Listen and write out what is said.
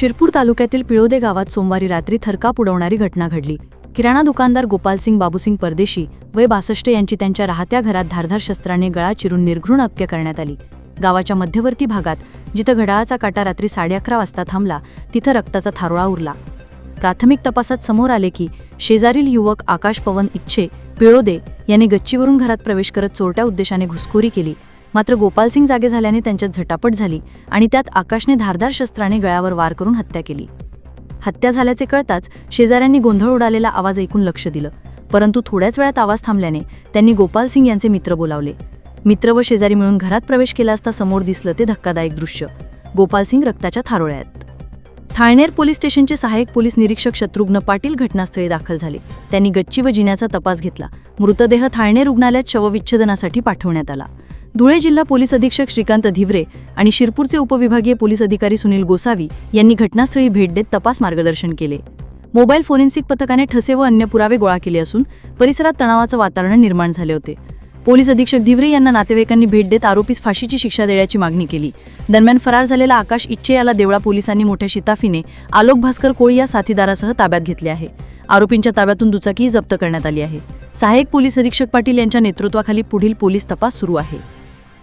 शिरपूर तालुक्यातील पिळोदे गावात सोमवारी रात्री थरकाप उडवणारी घटना घडली. किराणा दुकानदार गोपालसिंग बाबूसिंग परदेशी वय बासष्ट यांची त्यांच्या राहत्या घरात धारधार शस्त्राने गळा चिरून निर्घृण हत्या करण्यात आली. गावाच्या मध्यवर्ती भागात जिथं घड्याळाचा काटा रात्री साडे अकरा वाजता थांबला तिथं रक्ताचा थारोळा उरला. प्राथमिक तपासात समोर आले की शेजारील युवक आकाश पवन इच्छे पिळोदे यांनी गच्चीवरून घरात प्रवेश करत चोरट्या उद्देशाने घुसखोरी केली. मात्र गोपालसिंग जागे झाल्याने त्यांच्यात झटापट झाली आणि त्यात आकाशने धारदार शस्त्राने गळ्यावर वार करून हत्या केली. हत्या झाल्याचे कळताच शेजाऱ्यांनी गोंधळ उडालेला आवाज ऐकून लक्ष दिलं. परंतु थोड्याच वेळात आवाज थांबल्याने त्यांनी गोपालसिंग यांचे मित्र बोलावले. मित्र व शेजारी मिळून घरात प्रवेश केला असता समोर दिसलं ते धक्कादायक दृश्य. गोपालसिंग रक्ताच्या थारोळ्यात. थाळनेर पोलीस स्टेशनचे सहाय्यक पोलीस निरीक्षक शत्रुघ्न पाटील घटनास्थळी दाखल झाले. त्यांनी गच्ची व जिन्याचा तपास घेतला. मृतदेह थाळनेर रुग्णालयात शवविच्छेदनासाठी पाठवण्यात आला. धुळे जिल्हा पोलीस अधीक्षक श्रीकांत धिवरे आणि शिरपूरचे उपविभागीय पोलीस अधिकारी सुनील गोसावी यांनी घटनास्थळी भेट देत तपास मार्गदर्शन केले. मोबाईल फोरेन्सिक पथकाने ठसे व अन्य पुरावे गोळा केले असून परिसरात तणावाचं वातावरण निर्माण झाले होते. पोलीस अधीक्षक धिवरे यांना नातेवाईकांनी भेट देत आरोपीस फाशीची शिक्षा देण्याची मागणी केली. दरम्यान फरार झालेला आकाश इच्छे याला देवळा पोलिसांनी मोठ्या शिताफीने आलोक भास्कर कोळी या साथीदारासह ताब्यात घेतले आहे. आरोपींच्या ताब्यातून दुचाकी जप्त करण्यात आली आहे. सहाय्यक पोलीस अधीक्षक पाटील यांच्या नेतृत्वाखाली पुढील पोलीस तपास सुरू आहे.